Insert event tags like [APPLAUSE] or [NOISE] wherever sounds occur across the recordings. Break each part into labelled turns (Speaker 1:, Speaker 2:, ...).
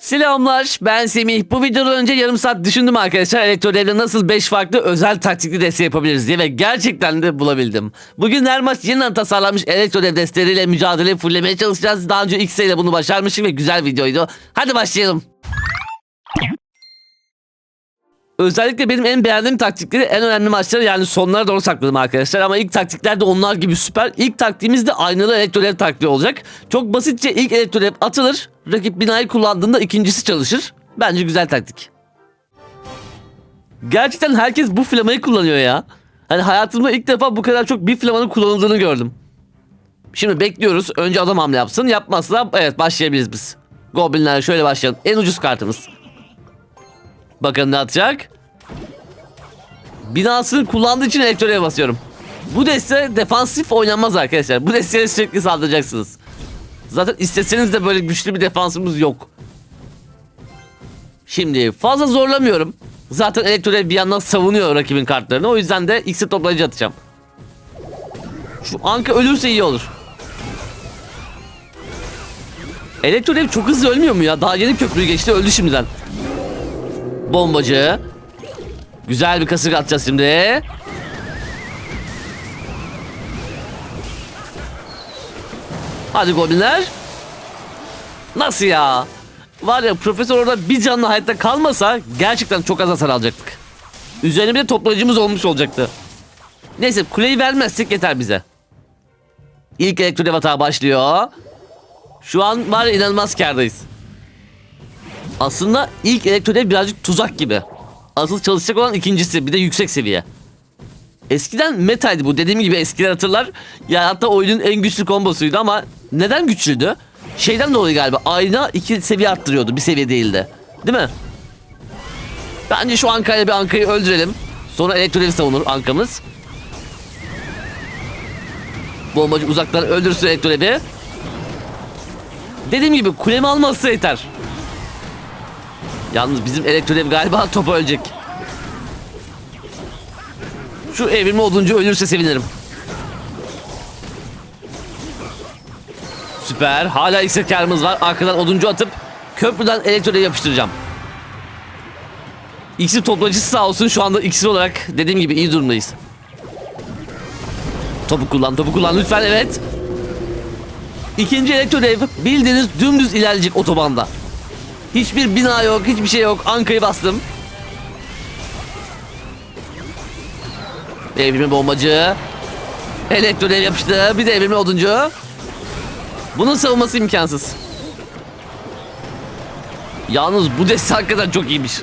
Speaker 1: Selamlar ben Semih. Bu videodan önce yarım saat düşündüm arkadaşlar. Elektrodev'de nasıl 5 farklı özel taktikli deste yapabiliriz diye ve gerçekten de bulabildim. Bugün her maç yeniden tasarlanmış Elektrodev desteleriyle mücadele fullemeye çalışacağız. Daha önce X ile bunu başarmışım ve güzel videoydu. Hadi başlayalım. Özellikle benim en beğendiğim taktikleri en önemli maçları yani sonlara doğru sakladım arkadaşlar. Ama ilk taktikler de onlar gibi süper. İlk taktiğimiz de aynalı elektrolev taktiği olacak. Çok basitçe ilk elektrolev atılır. Rakip binayı kullandığında ikincisi çalışır. Bence güzel taktik. Gerçekten herkes bu flamayı kullanıyor ya. Hani hayatımda ilk defa bu kadar çok bir flamanın kullanıldığını gördüm. Şimdi bekliyoruz. Önce adam hamle yapsın. Yapmazsa evet başlayabiliriz biz. Goblinlerle şöyle başlayalım. En ucuz kartımız. Bakın ne atacak? Binasını kullandığı için elektroya basıyorum. Bu deste defansif oynanmaz arkadaşlar. Bu desteye sürekli saldıracaksınız. Zaten isteseniz de böyle güçlü bir defansımız yok. Şimdi fazla zorlamıyorum. Zaten elektroya bir yandan savunuyor rakibin kartlarını. O yüzden de X'e toplayıcı atacağım. Şu Anka ölürse iyi olur. Elektrodev çok hızlı ölmüyor mu ya? Daha yeni köprüyü geçti öldü şimdiden. Bombacı. Güzel bir kasık atacağız şimdi. Hadi goblinler. Nasıl ya? Var ya profesör orada bir canlı hayatta kalmasa gerçekten çok az hasar alacaktık. Üzerine bir de toplayıcımız olmuş olacaktı. Neyse kuleyi vermezsek yeter bize. İlk elektrodev hata başlıyor. Şu an var inanılmaz kardayız. Aslında ilk elektrodev birazcık tuzak gibi. Asıl çalışacak olan ikincisi bir de yüksek seviye. Eskiden metaydı bu dediğim gibi eskiler hatırlar. Ya hatta oyunun en güçlü kombosuydu ama neden güçlüydü? Şeyden dolayı galiba ayna iki seviye arttırıyordu bir seviye değildi. Değil mi? Bence şu Anka'yla bir Anka'yı öldürelim. Sonra elektrodevi savunur Anka'mız. Bombacı uzaktan öldürsün elektrodevi. Dediğim gibi kulemi almazsa yeter. Yalnız bizim elektrodev galiba topa ölecek. Şu evrilme oduncu ölürse sevinirim. Süper. Hala iksir karımız var. Arkadan oduncu atıp köprüden elektrodev yapıştıracağım. İksir toplayıcısı sağ olsun şu anda iksir olarak dediğim gibi iyi durumdayız. Topu kullan, topu kullan lütfen evet. İkinci elektrodev bildiğiniz dümdüz ilerleyecek otobanda. Hiçbir bina yok, hiçbir şey yok. Anka'yı bastım. Evrimi bombacı. Elektrodev yapıştı. Bir de evrimi oduncu. Bunun savunması imkansız. Yalnız bu deste hakikaten çok iyiymiş.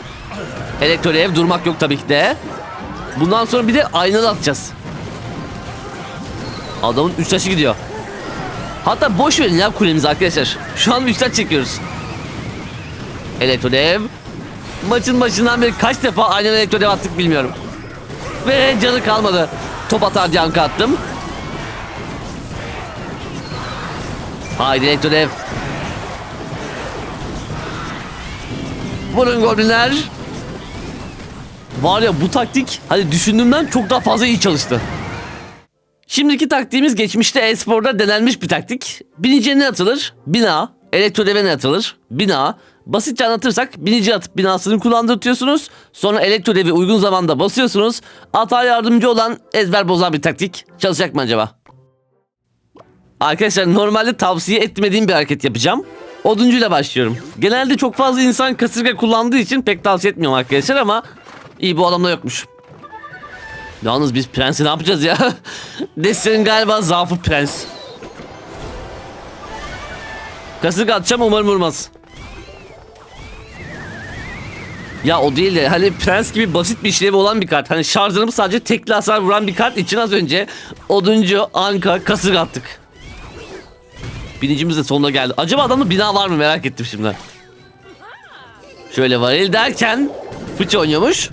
Speaker 1: Elektrodev durmak yok tabii ki de. Bundan sonra bir de aynalı atacağız. Adamın üç taşı gidiyor. Hatta boş verin ya kulemizi arkadaşlar. Şu an üç taş çekiyoruz. Elektrodev. Maçın başından beri kaç defa aynen elektrodev attık bilmiyorum. Ve canı kalmadı. Top atar diye anka attım. Haydi elektrodev. Vurun goblinler. Var ya bu taktik hani düşündüğümden çok daha fazla iyi çalıştı. Şimdiki taktiğimiz geçmişte e-sporda denenmiş bir taktik. Biniciye ne atılır? Bina. Elektrodeve ne atılır? Bina. Basitçe anlatırsak binici atıp binasını kullandırtıyorsunuz. Sonra elektrodevi uygun zamanda basıyorsunuz. Ata yardımcı olan ezber bozan bir taktik. Çalışacak mı acaba? Arkadaşlar normalde tavsiye etmediğim bir hareket yapacağım. Oduncuyla başlıyorum. Genelde çok fazla insan kasırga kullandığı için pek tavsiye etmiyorum arkadaşlar ama iyi bu adamda yokmuş. Yalnız biz prensi ne yapacağız ya? [LAUGHS] Destenin galiba zaafı prens. Kasırga atacağım umarım vurmaz. Ya o değil de hani prens gibi basit bir işlevi olan bir kart. Hani şarjlanıp sadece tekli hasar vuran bir kart için az önce oduncu, anka, kasırga attık. Binicimiz de sonuna geldi. Acaba adamda bina var mı merak ettim şimdi. Şöyle varil derken fıçı oynuyormuş.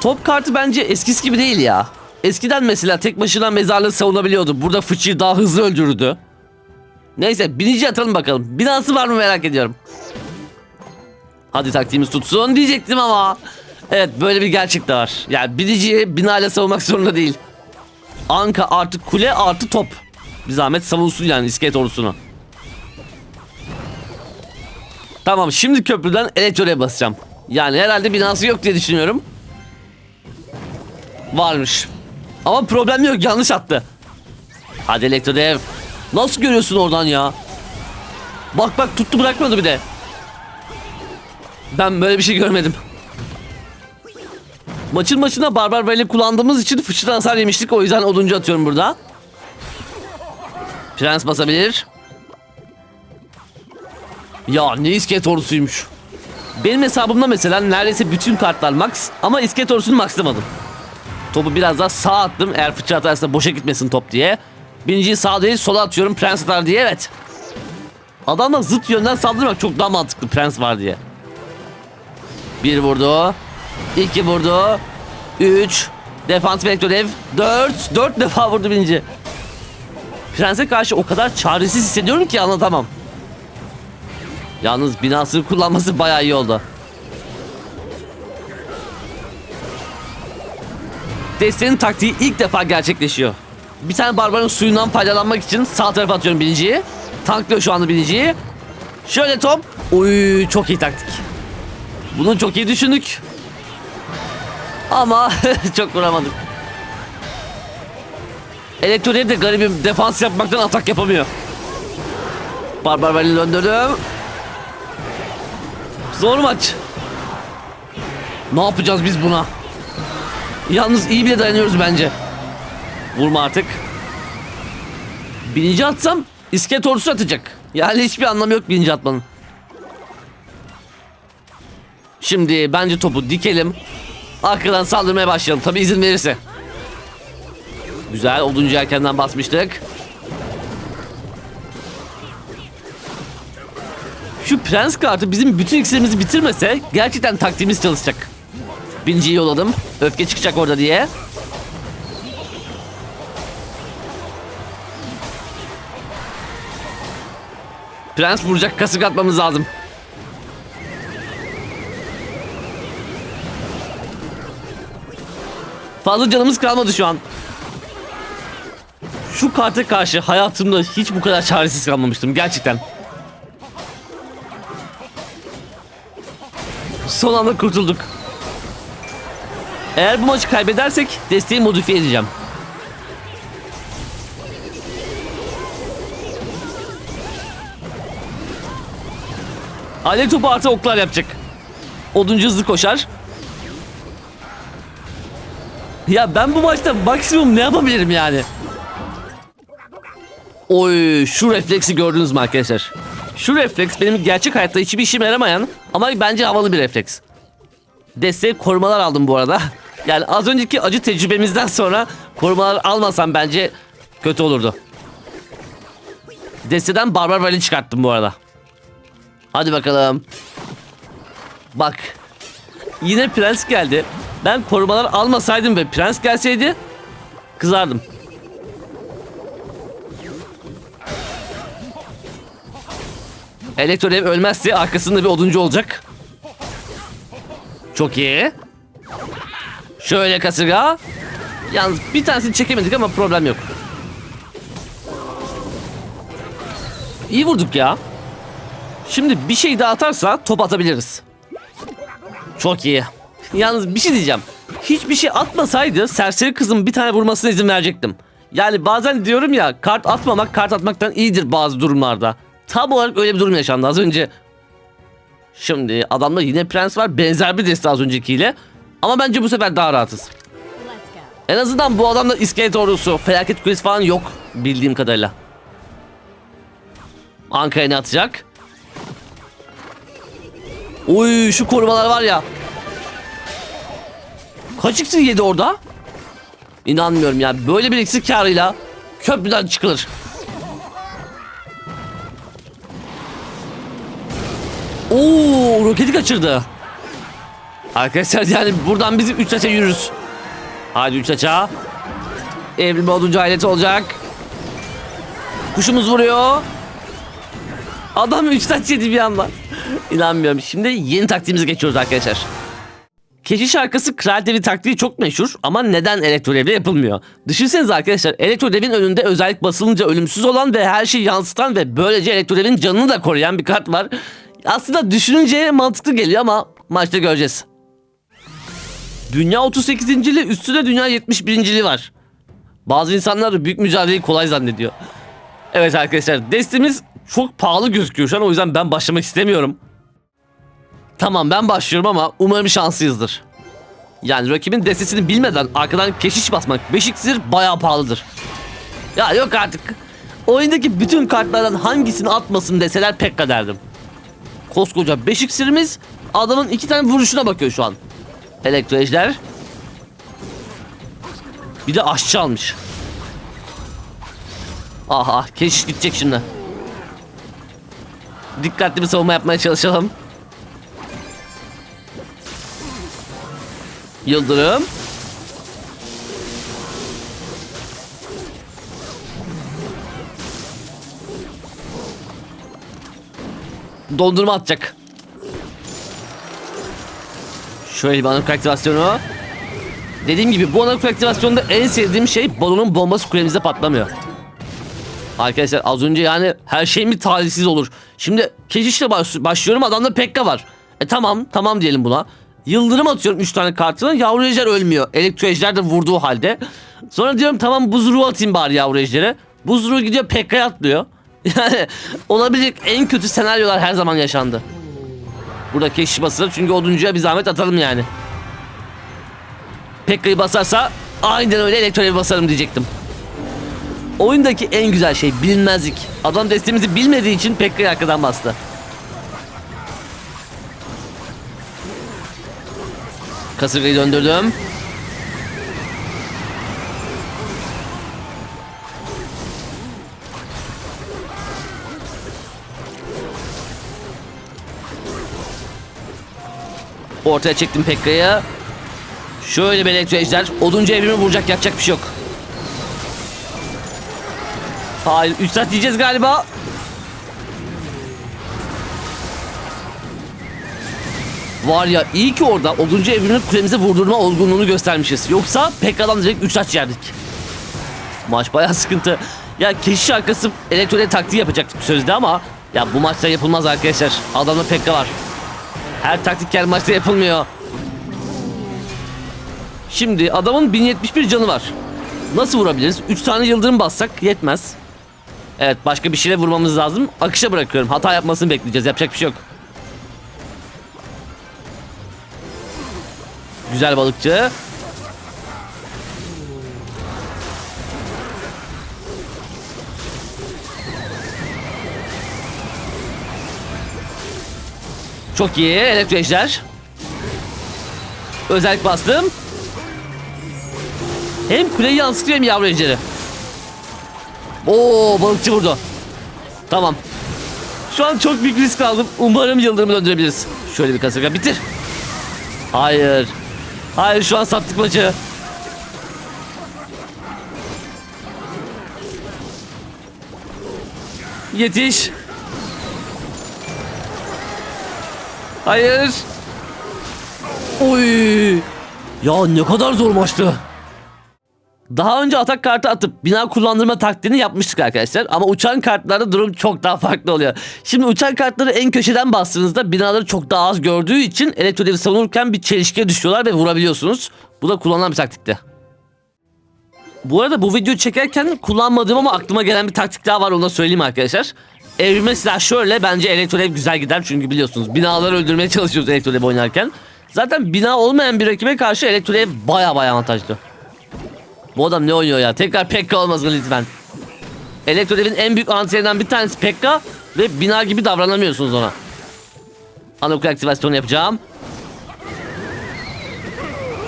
Speaker 1: Top kartı bence eskisi gibi değil ya. Eskiden mesela tek başına mezarlığı savunabiliyordu. Burada fıçıyı daha hızlı öldürürdü. Neyse binici atalım bakalım. Binası var mı merak ediyorum. Hadi taktiğimiz tutsun diyecektim ama. Evet böyle bir gerçek de var. Yani biniciyi binayla savunmak zorunda değil. Anka artı kule artı top. Bir zahmet savunsun yani iskelet ordusunu. Tamam şimdi köprüden elektroya basacağım. Yani herhalde binası yok diye düşünüyorum. Varmış. Ama problem yok yanlış attı. Hadi elektrodev. Nasıl görüyorsun oradan ya? Bak bak tuttu bırakmadı bir de. Ben böyle bir şey görmedim. Maçın maçına Barbar Valley kullandığımız için fıçıdan hasar yemiştik. O yüzden oduncu atıyorum burada. Prens basabilir. Ya ne iskelet ordusuymuş. Benim hesabımda mesela neredeyse bütün kartlar max ama iskelet ordusunu maxlamadım. Topu biraz daha sağa attım eğer fıçı atarsa boşa gitmesin top diye. Birinciyi sağ değil sola atıyorum prens atar diye evet. Adamla zıt yönden saldırmak çok daha mantıklı prens var diye. Bir vurdu. iki vurdu. Üç. Defans vektör ev. Dört. Dört defa vurdu birinci. Prens'e karşı o kadar çaresiz hissediyorum ki anlatamam. Yalnız binasını kullanması bayağı iyi oldu. Destenin taktiği ilk defa gerçekleşiyor. Bir tane barbarın suyundan faydalanmak için sağ tarafa atıyorum birinciyi. Tanklıyor şu anda birinciyi. Şöyle top. Uy çok iyi taktik. Bunu çok iyi düşündük. Ama [LAUGHS] çok vuramadık. Elektronik de garibim defans yapmaktan atak yapamıyor. Barbar Valley döndürdüm. Zor maç. Ne yapacağız biz buna? Yalnız iyi bile dayanıyoruz bence. Vurma artık. Birinci atsam iskelet ordusu atacak. Yani hiçbir anlamı yok birinci atmanın. Şimdi bence topu dikelim. Arkadan saldırmaya başlayalım. Tabi izin verirse. Güzel. Oduncu erkenden basmıştık. Şu prens kartı bizim bütün iksirimizi bitirmese gerçekten taktiğimiz çalışacak. Binciyi yolladım. Öfke çıkacak orada diye. Prens vuracak kasık atmamız lazım. Fazla canımız kalmadı şu an. Şu karta karşı hayatımda hiç bu kadar çaresiz kalmamıştım gerçekten. Son anda kurtulduk. Eğer bu maçı kaybedersek desteği modifiye edeceğim. Alev topu artı oklar yapacak. Oduncu hızlı koşar. Ya ben bu maçta maksimum ne yapabilirim yani? Oy şu refleksi gördünüz mü arkadaşlar? Şu refleks benim gerçek hayatta hiçbir işime yaramayan ama bence havalı bir refleks. Desteğe korumalar aldım bu arada. Yani az önceki acı tecrübemizden sonra korumalar almasam bence kötü olurdu. Desteden Barbar Valley çıkarttım bu arada. Hadi bakalım. Bak. Yine prens geldi. Ben korumalar almasaydım ve prens gelseydi kızardım. Elektrodev ölmezse arkasında bir oduncu olacak. Çok iyi. Şöyle kasırga. Yalnız bir tanesini çekemedik ama problem yok. İyi vurduk ya. Şimdi bir şey daha atarsa top atabiliriz. Çok iyi. Yalnız bir şey diyeceğim. Hiçbir şey atmasaydı serseri kızın bir tane vurmasına izin verecektim. Yani bazen diyorum ya kart atmamak kart atmaktan iyidir bazı durumlarda. Tam olarak öyle bir durum yaşandı az önce. Şimdi adamda yine prens var benzer bir deste az öncekiyle. Ama bence bu sefer daha rahatız. En azından bu adamda iskelet ordusu, felaket kulesi falan yok bildiğim kadarıyla. Ankara'ya atacak? Oy şu korumalar var ya. Kaç iksir yedi orada? İnanmıyorum ya. Böyle bir iksir karıyla köprüden çıkılır. Oo roketi kaçırdı. Arkadaşlar yani buradan bizim 3 taça yürürüz. Hadi 3 taça. Evrilme oduncu aileti olacak. Kuşumuz vuruyor. Adam 3 taç yedi bir anda. İnanmıyorum. Şimdi yeni taktiğimize geçiyoruz arkadaşlar. Keçi şarkısı Kral Devi taktiği çok meşhur ama neden elektrodevle yapılmıyor? Düşünsenize arkadaşlar elektrodevin önünde özellik basılınca ölümsüz olan ve her şeyi yansıtan ve böylece elektrodevin canını da koruyan bir kart var. Aslında düşününce mantıklı geliyor ama maçta göreceğiz. Dünya 38.liği üstüne dünya 71.liği var. Bazı insanlar büyük mücadeleyi kolay zannediyor. Evet arkadaşlar destemiz çok pahalı gözüküyor şu an o yüzden ben başlamak istemiyorum. Tamam ben başlıyorum ama umarım şanslıyızdır. Yani rakibin destesini bilmeden arkadan keşiş basmak 5 iksir bayağı pahalıdır. Ya yok artık. Oyundaki bütün kartlardan hangisini atmasın deseler Pekka derdim. Koskoca 5 iksirimiz adamın iki tane vuruşuna bakıyor şu an. Elektro ejder. Bir de aşçı almış. Aha keşiş gidecek şimdi. Dikkatli bir savunma yapmaya çalışalım. Yıldırım. Dondurma atacak. Şöyle bir anlık aktivasyonu. Dediğim gibi bu anlık aktivasyonda en sevdiğim şey balonun bombası kulemizde patlamıyor. Arkadaşlar az önce yani her şey mi talihsiz olur. Şimdi keşişle baş- başlıyorum adamda Pekka var. E tamam tamam diyelim buna. Yıldırım atıyorum 3 tane kartına yavru ejder ölmüyor. Elektro ejder de vurduğu halde. Sonra diyorum tamam buz ruhu atayım bari yavru ejdere. Buz ruhu gidiyor Pekka'ya atlıyor. [LAUGHS] Yani olabilecek en kötü senaryolar her zaman yaşandı. Burada keşiş basılır çünkü oduncuya bir zahmet atalım yani. Pekka'yı basarsa aynen öyle elektroyu basarım diyecektim. Oyundaki en güzel şey bilinmezlik. Adam destemizi bilmediği için Pekka'yı arkadan bastı. Kasırgayı döndürdüm. Ortaya çektim Pekka'yı. Şöyle bir elektro ejder. Oduncu evrimi vuracak yapacak bir şey yok. Hayır 3 saat yiyeceğiz galiba. Var ya iyi ki orada oduncu evrini kulemize vurdurma olgunluğunu göstermişiz. Yoksa Pekka'dan direkt 3 saat yerdik. Maç bayağı sıkıntı. Ya keşiş arkası elektronik taktiği yapacaktık sözde ama ya bu maçta yapılmaz arkadaşlar. Adamda Pekka var. Her taktik her maçta yapılmıyor. Şimdi adamın 1071 canı var. Nasıl vurabiliriz? 3 tane yıldırım bassak yetmez. Evet başka bir şeyle vurmamız lazım. Akışa bırakıyorum. Hata yapmasını bekleyeceğiz. Yapacak bir şey yok. Güzel balıkçı. Çok iyi. Elektro ejder. Özellik bastım. Hem kuleyi yansıtıyor hem yavru ejderi. Oo balıkçı vurdu. Tamam. Şu an çok büyük risk aldım. Umarım yıldırımı döndürebiliriz. Şöyle bir kasırga bitir. Hayır. Hayır şu an sattık maçı. Yetiş. Hayır. Oy. Ya ne kadar zor maçtı. Daha önce atak kartı atıp bina kullandırma taktiğini yapmıştık arkadaşlar. Ama uçan kartlarda durum çok daha farklı oluyor. Şimdi uçan kartları en köşeden bastığınızda binaları çok daha az gördüğü için elektroleri savunurken bir çelişkiye düşüyorlar ve vurabiliyorsunuz. Bu da kullanılan bir taktikti. Bu arada bu videoyu çekerken kullanmadığım ama aklıma gelen bir taktik daha var onu da söyleyeyim arkadaşlar. Evrime silah şöyle bence elektrolev güzel gider çünkü biliyorsunuz binaları öldürmeye çalışıyoruz elektrolev oynarken. Zaten bina olmayan bir rakibe karşı elektrolev baya baya avantajlı. Bu adam ne oynuyor ya? Tekrar Pekka olmasın lütfen. Elektrodev'in en büyük antrenlerinden bir tanesi Pekka ve bina gibi davranamıyorsunuz ona. Anokul aktivasyonu yapacağım.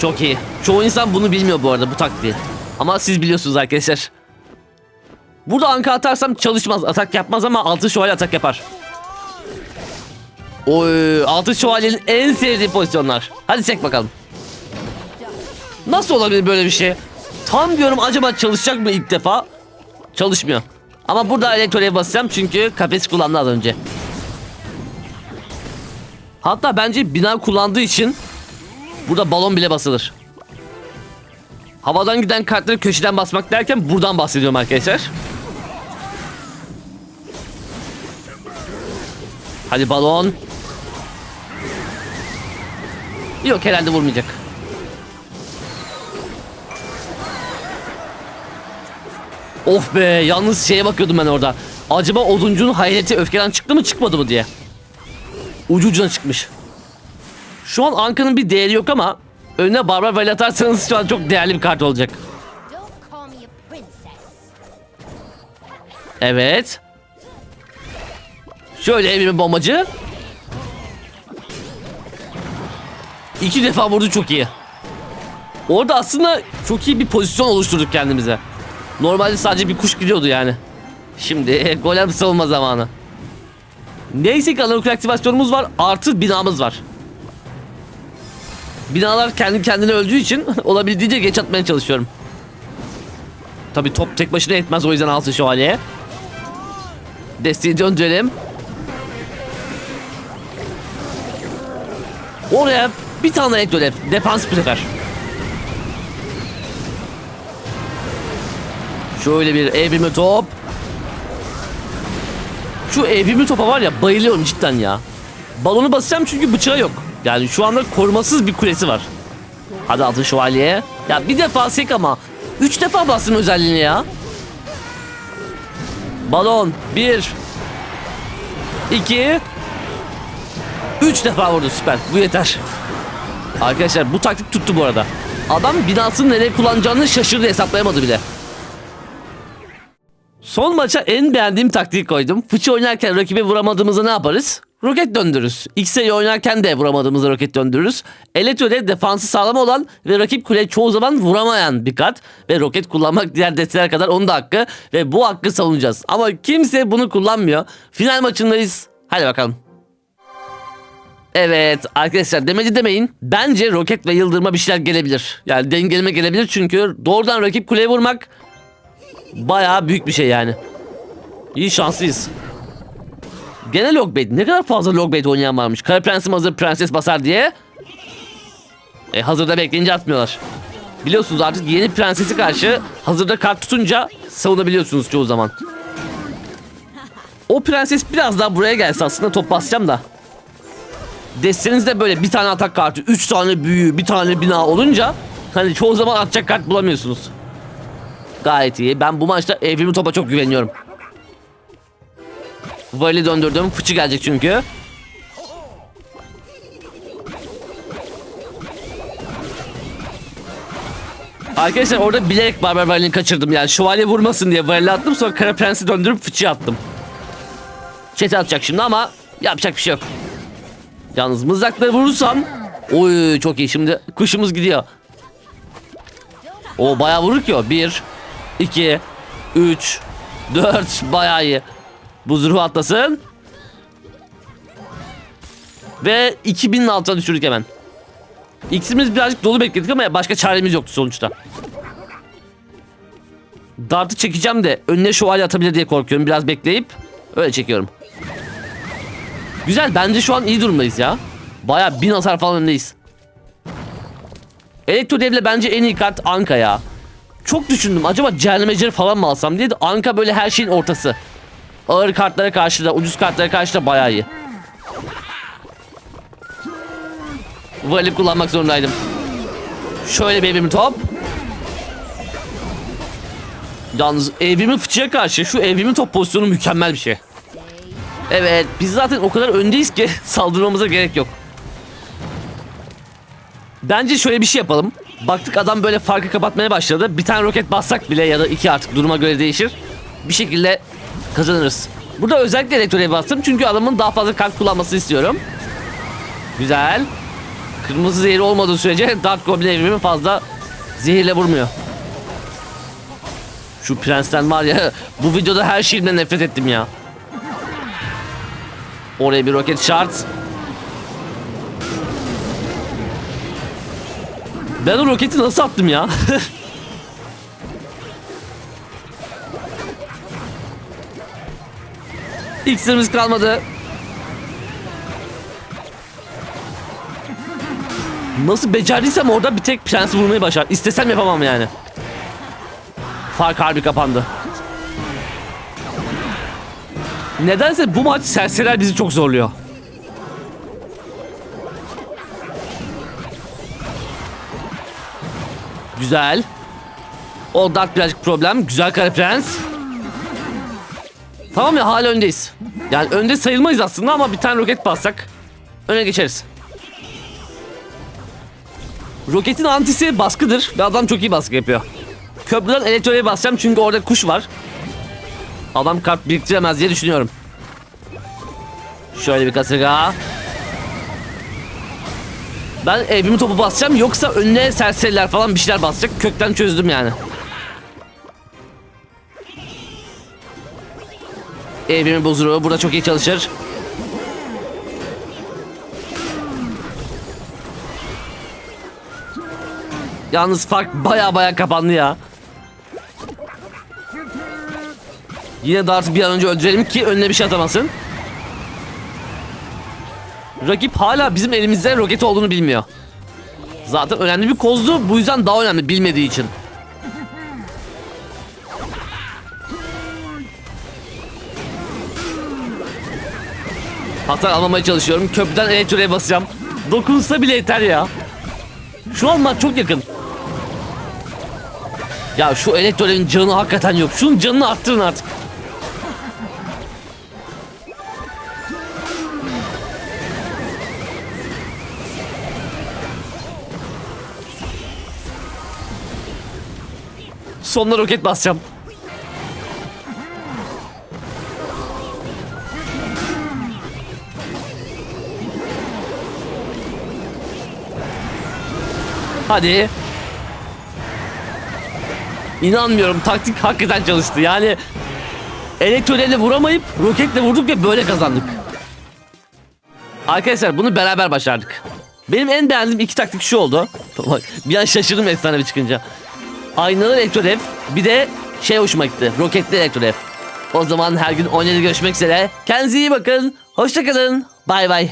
Speaker 1: Çok iyi. Çoğu insan bunu bilmiyor bu arada bu taktiği. Ama siz biliyorsunuz arkadaşlar. Burada anka atarsam çalışmaz. Atak yapmaz ama altı şövalye atak yapar. Oy, altı şövalyenin en sevdiği pozisyonlar. Hadi çek bakalım. Nasıl olabilir böyle bir şey? Tam diyorum acaba çalışacak mı ilk defa? Çalışmıyor. Ama burada elektroya basacağım çünkü kafes kullandı az önce. Hatta bence bina kullandığı için burada balon bile basılır. Havadan giden kartları köşeden basmak derken buradan bahsediyorum arkadaşlar. Hadi balon. Yok herhalde vurmayacak. Of be yalnız şeye bakıyordum ben orada. Acaba oduncunun hayreti öfkeden çıktı mı çıkmadı mı diye. Ucu ucuna çıkmış. Şu an Anka'nın bir değeri yok ama önüne Barbar Valley atarsanız şu an çok değerli bir kart olacak. Evet. Şöyle evimin bombacı. İki defa vurdu çok iyi. Orada aslında çok iyi bir pozisyon oluşturduk kendimize. Normalde sadece bir kuş gidiyordu yani. Şimdi [LAUGHS] golem savunma zamanı. Neyse ki anaokul aktivasyonumuz var. Artı binamız var. Binalar kendi kendine öldüğü için [LAUGHS] olabildiğince geç atmaya çalışıyorum. Tabi top tek başına yetmez o yüzden altı şövalye. Desteği döndürelim. Oraya bir tane elektro def. Defans bu sefer. Şöyle bir evrimi top. Şu evrimi topa var ya bayılıyorum cidden ya. Balonu basacağım çünkü bıçağı yok. Yani şu anda korumasız bir kulesi var. Hadi altın şövalye. Ya bir defa sek ama. Üç defa bastım özelliğini ya. Balon. Bir. iki, Üç defa vurdu süper. Bu yeter. Arkadaşlar bu taktik tuttu bu arada. Adam binasını nereye kullanacağını şaşırdı hesaplayamadı bile. Son maça en beğendiğim taktiği koydum. Fıçı oynarken rakibe vuramadığımızda ne yaparız? Roket döndürürüz. X'e oynarken de vuramadığımızda roket döndürürüz. Elektro'de defansı sağlam olan ve rakip kule çoğu zaman vuramayan bir kart. Ve roket kullanmak diğer desteler kadar onun da hakkı. Ve bu hakkı savunacağız. Ama kimse bunu kullanmıyor. Final maçındayız. Hadi bakalım. Evet arkadaşlar demedi demeyin. Bence roket ve yıldırma bir şeyler gelebilir. Yani dengeleme gelebilir çünkü doğrudan rakip kuleye vurmak bayağı büyük bir şey yani. İyi şanslıyız. Gene logbait. Ne kadar fazla logbait oynayan varmış. Kara prensim hazır prenses basar diye. E hazırda bekleyince atmıyorlar. Biliyorsunuz artık yeni prensesi karşı hazırda kart tutunca savunabiliyorsunuz çoğu zaman. O prenses biraz daha buraya gelse aslında top basacağım da. Destenizde böyle bir tane atak kartı, üç tane büyü, bir tane bina olunca hani çoğu zaman atacak kart bulamıyorsunuz. Gayet iyi. Ben bu maçta evrimi topa çok güveniyorum. Vali döndürdüm. Fıçı gelecek çünkü. Arkadaşlar orada bilerek Barbar Vali'ni kaçırdım yani. Şövalye vurmasın diye Vali attım sonra Kara Prens'i döndürüp fıçıya attım. Çete atacak şimdi ama yapacak bir şey yok. Yalnız mızrakla vurursam Oy çok iyi şimdi kuşumuz gidiyor. O bayağı vurur ki o. 1 2 3 4 bayağı iyi. Buz ruhu atlasın. Ve 2000'in altına düşürdük hemen. İksimiz birazcık dolu bekledik ama başka çaremiz yoktu sonuçta. Dartı çekeceğim de önüne şövalye atabilir diye korkuyorum. Biraz bekleyip öyle çekiyorum. Güzel bence şu an iyi durumdayız ya. Baya bin hasar falan öndeyiz. Elektro devle bence en iyi kart Anka ya. Çok düşündüm acaba cehennemecileri falan mı alsam diye de Anka böyle her şeyin ortası. Ağır kartlara karşı da ucuz kartlara karşı da baya iyi. Vali kullanmak zorundaydım. Şöyle bir evrim top. Yalnız evrimin fıçıya karşı şu evrimin top pozisyonu mükemmel bir şey. Evet biz zaten o kadar öndeyiz ki [LAUGHS] saldırmamıza gerek yok. Bence şöyle bir şey yapalım. Baktık adam böyle farkı kapatmaya başladı. Bir tane roket bassak bile ya da iki artık duruma göre değişir. Bir şekilde kazanırız. Burada özellikle elektroya bastım çünkü adamın daha fazla kart kullanmasını istiyorum. Güzel. Kırmızı zehri olmadığı sürece Dark Goblin evrimi fazla zehirle vurmuyor. Şu prensten var ya bu videoda her şeyimden nefret ettim ya. Oraya bir roket şart. Ben o roketi nasıl attım ya? [LAUGHS] İksirimiz kalmadı. Nasıl becerdiysem orada bir tek prensi vurmayı başar. İstesem yapamam yani. Fark harbi kapandı. Nedense bu maç serseriler bizi çok zorluyor. Güzel. O Dart birazcık problem. Güzel kare prens. Tamam ya hala öndeyiz. Yani önde sayılmayız aslında ama bir tane roket bassak öne geçeriz. Roketin antisi baskıdır ve adam çok iyi baskı yapıyor. Köprüden elektroya basacağım çünkü orada kuş var. Adam kart biriktiremez diye düşünüyorum. Şöyle bir kasırga. Ben evimi topu basacağım yoksa önüne serseriler falan bir şeyler basacak. Kökten çözdüm yani. Evimin bozuru burada çok iyi çalışır. Yalnız fark baya baya kapandı ya. Yine Dart'ı bir an önce öldürelim ki önüne bir şey atamasın. Rakip hala bizim elimizde roket olduğunu bilmiyor. Zaten önemli bir kozdu bu yüzden daha önemli bilmediği için. Hasar almamaya çalışıyorum. Köprüden elektroya basacağım. Dokunsa bile yeter ya. Şu an çok yakın. Ya şu elektrolün canı hakikaten yok. Şunun canını arttırın artık. Sonuna roket basacağım. Hadi. İnanmıyorum taktik hakikaten çalıştı. Yani elektrolerle vuramayıp roketle vurduk ve böyle kazandık. Arkadaşlar bunu beraber başardık. Benim en beğendiğim iki taktik şu oldu. [LAUGHS] Bak bir an şaşırdım efsane bir çıkınca. Aynalı elektrodev bir de şey hoşuma gitti. Roketli elektrodev. O zaman her gün oynayıp görüşmek üzere. Kendinize iyi bakın. Hoşçakalın. Bay bay.